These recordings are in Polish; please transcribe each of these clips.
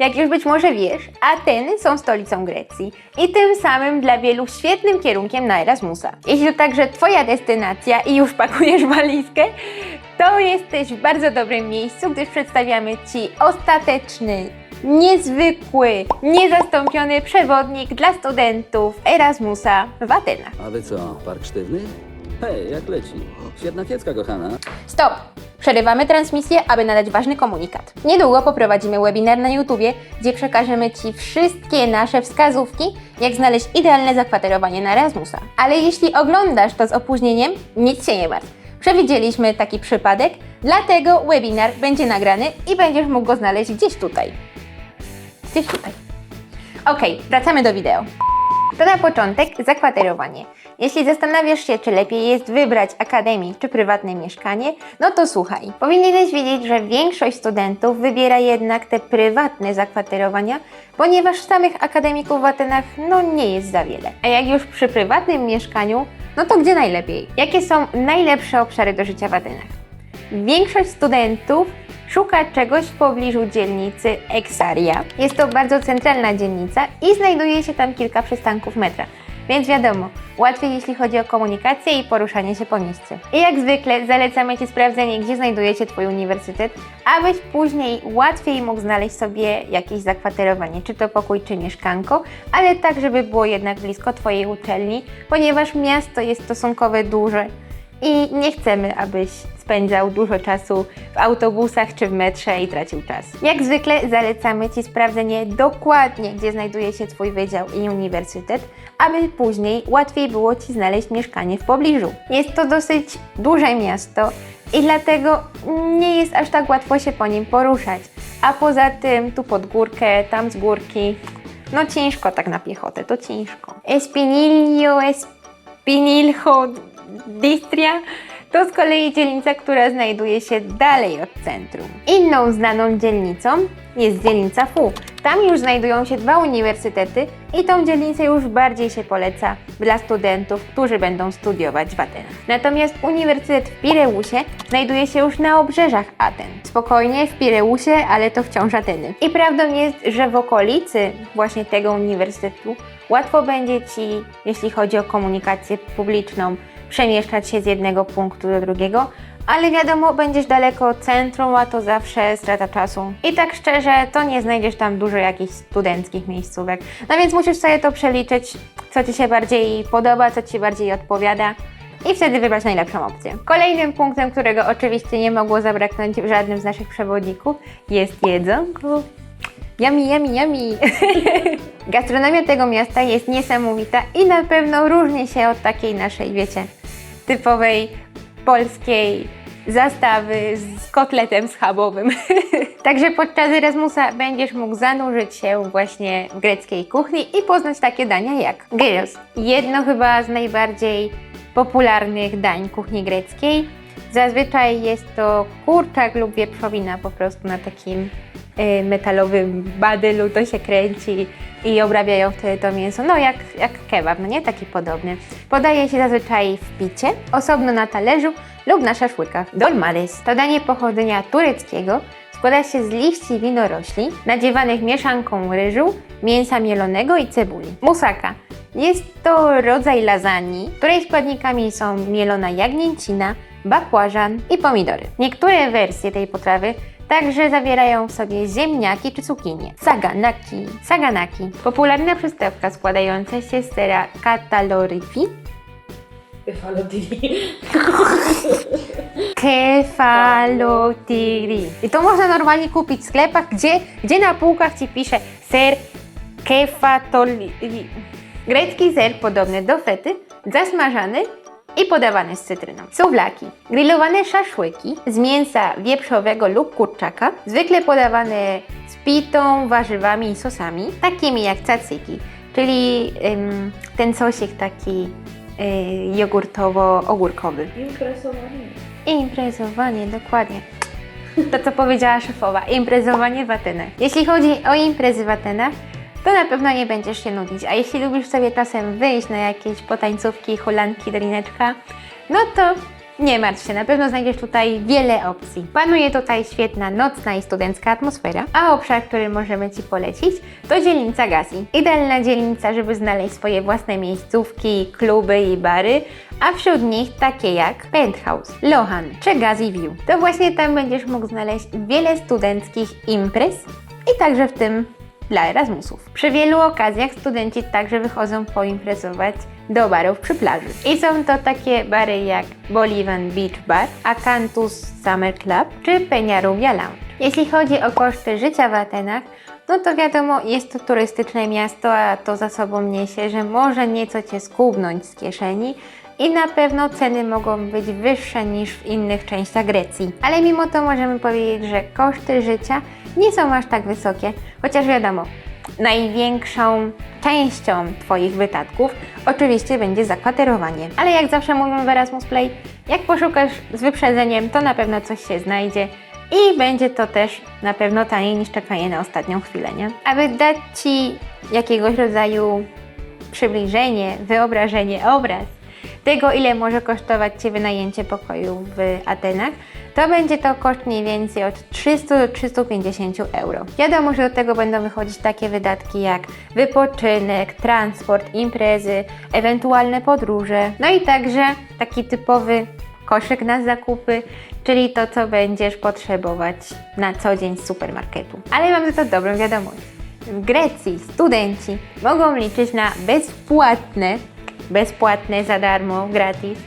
Jak już być może wiesz, Ateny są stolicą Grecji i tym samym dla wielu świetnym kierunkiem na Erasmusa. Jeśli to także Twoja destynacja i już pakujesz walizkę, to jesteś w bardzo dobrym miejscu, gdyż przedstawiamy Ci ostateczny, niezwykły, niezastąpiony przewodnik dla studentów Erasmusa w Atenach. A wy co, park sztywny? Hej, jak leci? Świetna kiecka, kochana. Stop! Przerywamy transmisję, aby nadać ważny komunikat. Niedługo poprowadzimy webinar na YouTubie, gdzie przekażemy Ci wszystkie nasze wskazówki, jak znaleźć idealne zakwaterowanie na Erasmusa. Ale jeśli oglądasz to z opóźnieniem, nic się nie martw. Przewidzieliśmy taki przypadek, dlatego webinar będzie nagrany i będziesz mógł go znaleźć gdzieś tutaj. Gdzieś tutaj. Ok, wracamy do wideo. To na początek zakwaterowanie. Jeśli zastanawiasz się, czy lepiej jest wybrać akademik czy prywatne mieszkanie, no to słuchaj. Powinieneś wiedzieć, że większość studentów wybiera jednak te prywatne zakwaterowania, ponieważ samych akademików w Atenach no nie jest za wiele. A jak już przy prywatnym mieszkaniu, no to gdzie najlepiej? Jakie są najlepsze obszary do życia w Atenach? Większość studentów szuka czegoś w pobliżu dzielnicy Exaria. Jest to bardzo centralna dzielnica i znajduje się tam kilka przystanków metra. Więc wiadomo, łatwiej jeśli chodzi o komunikację i poruszanie się po mieście. I jak zwykle zalecamy Ci sprawdzenie, gdzie znajduje się Twój uniwersytet, abyś później łatwiej mógł znaleźć sobie jakieś zakwaterowanie, czy to pokój, czy mieszkanko, ale tak, żeby było jednak blisko Twojej uczelni, ponieważ miasto jest stosunkowo duże i nie chcemy, abyś spędzał dużo czasu w autobusach czy w metrze i tracił czas. Jak zwykle zalecamy Ci sprawdzenie dokładnie, gdzie znajduje się Twój wydział i uniwersytet, aby później łatwiej było Ci znaleźć mieszkanie w pobliżu. Jest to dosyć duże miasto i dlatego nie jest aż tak łatwo się po nim poruszać. A poza tym tu pod górkę, tam z górki, no ciężko tak na piechotę, to ciężko. Espinillo, Espiniljo Distria to z kolei dzielnica, która znajduje się dalej od centrum. Inną znaną dzielnicą jest dzielnica FU. Tam już znajdują się dwa uniwersytety i tą dzielnicę już bardziej się poleca dla studentów, którzy będą studiować w Atenach. Natomiast Uniwersytet w Pireusie znajduje się już na obrzeżach Aten. Spokojnie w Pireusie, ale to wciąż Ateny. I prawdą jest, że w okolicy właśnie tego uniwersytetu łatwo będzie Ci, jeśli chodzi o komunikację publiczną, przemieszczać się z jednego punktu do drugiego, ale wiadomo, będziesz daleko od centrum, a to zawsze strata czasu. I tak szczerze, to nie znajdziesz tam dużo jakichś studenckich miejscówek. No więc musisz sobie to przeliczyć, co Ci się bardziej podoba, co Ci bardziej odpowiada. I wtedy wybrać najlepszą opcję. Kolejnym punktem, którego oczywiście nie mogło zabraknąć w żadnym z naszych przewodników, jest jedzonko. Yummy, yummy, yummy. Gastronomia tego miasta jest niesamowita i na pewno różni się od takiej naszej, wiecie, typowej polskiej zastawy z kotletem schabowym. Także podczas Erasmusa będziesz mógł zanurzyć się właśnie w greckiej kuchni i poznać takie dania jak gyros. Jedno chyba z najbardziej popularnych dań kuchni greckiej. Zazwyczaj jest to kurczak lub wieprzowina po prostu na takim metalowym badylu, to się kręci i obrabiają wtedy to mięso, no jak, jak kebab, no nie? Taki podobny. Podaje się zazwyczaj w picie, osobno na talerzu lub na szaszłykach. Dolmades to danie pochodzenia tureckiego, składa się z liści winorośli, nadziewanych mieszanką ryżu, mięsa mielonego i cebuli. Musaka jest to rodzaj lasagne, której składnikami są mielona jagnięcina, bakłażan i pomidory. Niektóre wersje tej potrawy także zawierają w sobie ziemniaki czy cukinie. Saganaki. Saganaki. Popularna przystawka składająca się z sera katalorifi, kefalotiri. I to można normalnie kupić w sklepach, gdzie, gdzie na półkach Ci pisze ser kefatoli. Grecki ser podobny do fety, zasmażany i podawany z cytryną. Suwlaki. Grillowane szaszłyki z mięsa wieprzowego lub kurczaka, zwykle podawane z pitą, warzywami i sosami, takimi jak tzatziki, czyli ym, ten sosik taki y, jogurtowo-ogórkowy. Impresowanie. Imprezowanie, dokładnie. To, co powiedziała szefowa, imprezowanie w Atenach. Jeśli chodzi o imprezy w Atenach, to na pewno nie będziesz się nudzić. A jeśli lubisz sobie czasem wyjść na jakieś potańcówki, hulanki, drineczka, no to Nie martw się, na pewno znajdziesz tutaj wiele opcji. Panuje tutaj świetna nocna i studencka atmosfera, a obszar, który możemy Ci polecić, to dzielnica Gazi. Idealna dzielnica, żeby znaleźć swoje własne miejscówki, kluby i bary, a wśród nich takie jak Penthouse, Lohan czy Gazi View. To właśnie tam będziesz mógł znaleźć wiele studenckich imprez i także w tym dla Erasmusów. Przy wielu okazjach studenci także wychodzą poimprezować do barów przy plaży. I są to takie bary jak Bolivan Beach Bar, Acanthus Summer Club czy Peñarubia Lounge. Jeśli chodzi o koszty życia w Atenach, no to wiadomo, jest to turystyczne miasto, a to za sobą niesie, że może nieco Cię skubnąć z kieszeni i na pewno ceny mogą być wyższe niż w innych częściach Grecji. Ale mimo to możemy powiedzieć, że koszty życia nie są aż tak wysokie, chociaż wiadomo, największą częścią Twoich wydatków oczywiście będzie zakwaterowanie. Ale jak zawsze mówimy w Erasmus Play, jak poszukasz z wyprzedzeniem, to na pewno coś się znajdzie i będzie to też na pewno taniej niż czekanie na ostatnią chwilę, nie? Aby dać Ci jakiegoś rodzaju przybliżenie, wyobrażenie, obraz tego, ile może kosztować Cię wynajęcie pokoju w Atenach, to będzie to koszt mniej więcej od 300 do 350 euro. Wiadomo, że do tego będą wychodzić takie wydatki jak wypoczynek, transport, imprezy, ewentualne podróże, no i także taki typowy koszyk na zakupy, czyli to, co będziesz potrzebować na co dzień z supermarketu. Ale mam za to dobrą wiadomość. W Grecji studenci mogą liczyć na bezpłatne, bezpłatne za darmo, gratis,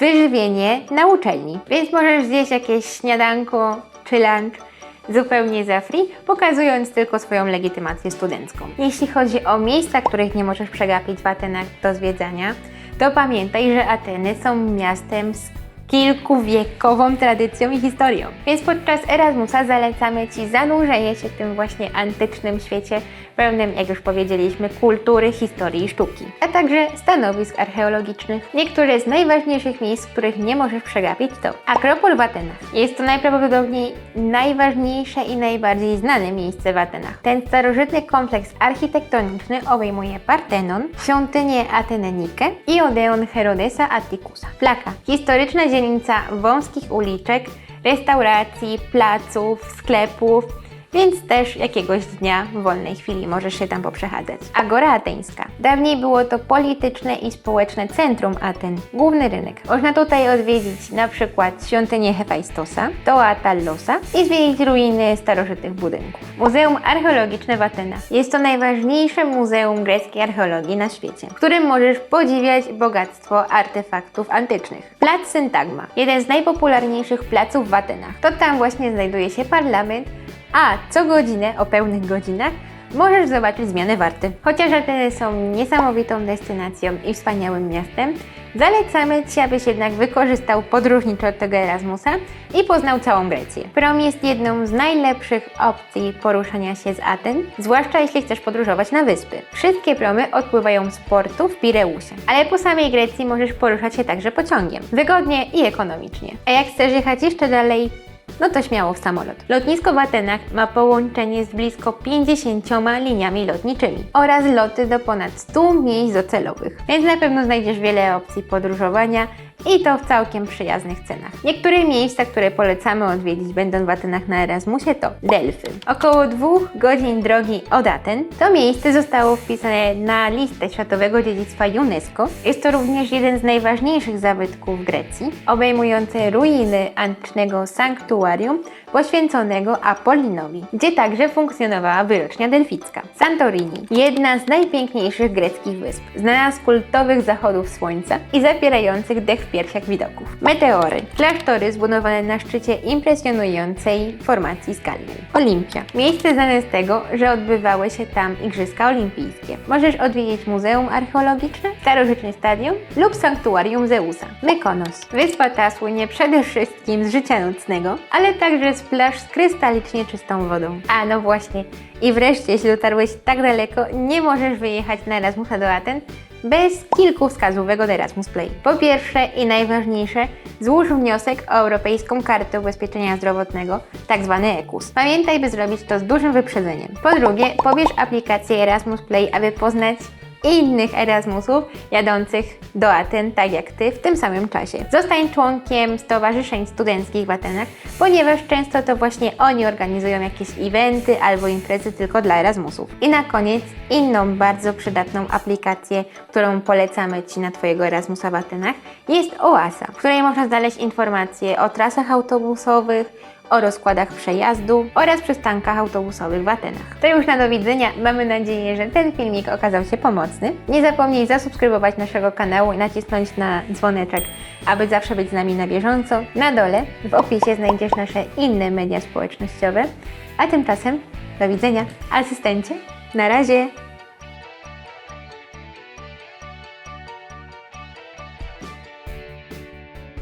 wyżywienie na uczelni. Więc możesz zjeść jakieś śniadanko czy lunch zupełnie za free, pokazując tylko swoją legitymację studencką. Jeśli chodzi o miejsca, których nie możesz przegapić w Atenach do zwiedzania, to pamiętaj, że Ateny są miastem z kilkuwiekową tradycją i historią. Więc podczas Erasmusa zalecamy Ci zanurzenie się w tym właśnie antycznym świecie, pełnym, jak już powiedzieliśmy, kultury, historii i sztuki, a także stanowisk archeologicznych. Niektóre z najważniejszych miejsc, których nie możesz przegapić to Akropol w Atenach. Jest to najprawdopodobniej najważniejsze i najbardziej znane miejsce w Atenach. Ten starożytny kompleks architektoniczny obejmuje Partenon, świątynię Atenenikę i Odeon Herodesa Atticusa. Plaka. Historyczna dzielnica wąskich uliczek, restauracji, placów, sklepów, więc też jakiegoś dnia w wolnej chwili możesz się tam poprzechadzać. Agora ateńska. Dawniej było to polityczne i społeczne centrum Aten, główny rynek. Można tutaj odwiedzić na przykład świątynię Hefajstosa, Toa Tallosa i zwiedzić ruiny starożytnych budynków. Muzeum Archeologiczne w Atenach. Jest to najważniejsze muzeum greckiej archeologii na świecie, w którym możesz podziwiać bogactwo artefaktów antycznych. Plac Syntagma, jeden z najpopularniejszych placów w Atenach. To tam właśnie znajduje się parlament, a co godzinę o pełnych godzinach możesz zobaczyć zmianę warty. Chociaż Ateny są niesamowitą destynacją i wspaniałym miastem, zalecamy Ci, abyś jednak wykorzystał podróżniczo tego Erasmusa i poznał całą Grecję. Prom jest jedną z najlepszych opcji poruszania się z Aten, zwłaszcza jeśli chcesz podróżować na wyspy. Wszystkie promy odpływają z portu w Pireusie, ale po samej Grecji możesz poruszać się także pociągiem. Wygodnie i ekonomicznie. A jak chcesz jechać jeszcze dalej, no to śmiało w samolot. Lotnisko w Atenach ma połączenie z blisko 50 liniami lotniczymi oraz loty do ponad 100 miejsc docelowych, więc na pewno znajdziesz wiele opcji podróżowania i to w całkiem przyjaznych cenach. Niektóre miejsca, które polecamy odwiedzić będąc w Atenach na Erasmusie to Delfy. Około dwóch godzin drogi od Aten to miejsce zostało wpisane na listę Światowego Dziedzictwa UNESCO. Jest to również jeden z najważniejszych zabytków Grecji, obejmujący ruiny antycznego sanktuarium poświęconego Apollinowi, gdzie także funkcjonowała wyrocznia delficka. Santorini, jedna z najpiękniejszych greckich wysp, znana z kultowych zachodów słońca i zapierających dech w piersiach widoków. Meteory, klasztory zbudowane na szczycie impresjonującej formacji skalnej. Olimpia, miejsce znane z tego, że odbywały się tam Igrzyska Olimpijskie. Możesz odwiedzić Muzeum Archeologiczne, starożytny stadion lub sanktuarium Zeusa. Mykonos, wyspa ta słynie przede wszystkim z życia nocnego, ale także z plaż z krystalicznie czystą wodą. A no właśnie, i wreszcie, jeśli dotarłeś tak daleko, nie możesz wyjechać na Erasmusa do Aten bez kilku wskazówek od Erasmus Play. Po pierwsze i najważniejsze, złóż wniosek o Europejską Kartę Ubezpieczenia Zdrowotnego, tak zwany EKUS. Pamiętaj, by zrobić to z dużym wyprzedzeniem. Po drugie, pobierz aplikację Erasmus Play, aby poznać innych Erasmusów jadących do Aten, tak jak Ty, w tym samym czasie. Zostań członkiem stowarzyszeń studenckich w Atenach, ponieważ często to właśnie oni organizują jakieś eventy albo imprezy tylko dla Erasmusów. I na koniec inną bardzo przydatną aplikację, którą polecamy Ci na Twojego Erasmusa w Atenach, jest Oasa, w której można znaleźć informacje o trasach autobusowych, o rozkładach przejazdu oraz przystankach autobusowych w Atenach. To już na do widzenia. Mamy nadzieję, że ten filmik okazał się pomocny. Nie zapomnij zasubskrybować naszego kanału i nacisnąć na dzwoneczek, aby zawsze być z nami na bieżąco. Na dole w opisie znajdziesz nasze inne media społecznościowe. A tymczasem do widzenia, asystencie. Na razie.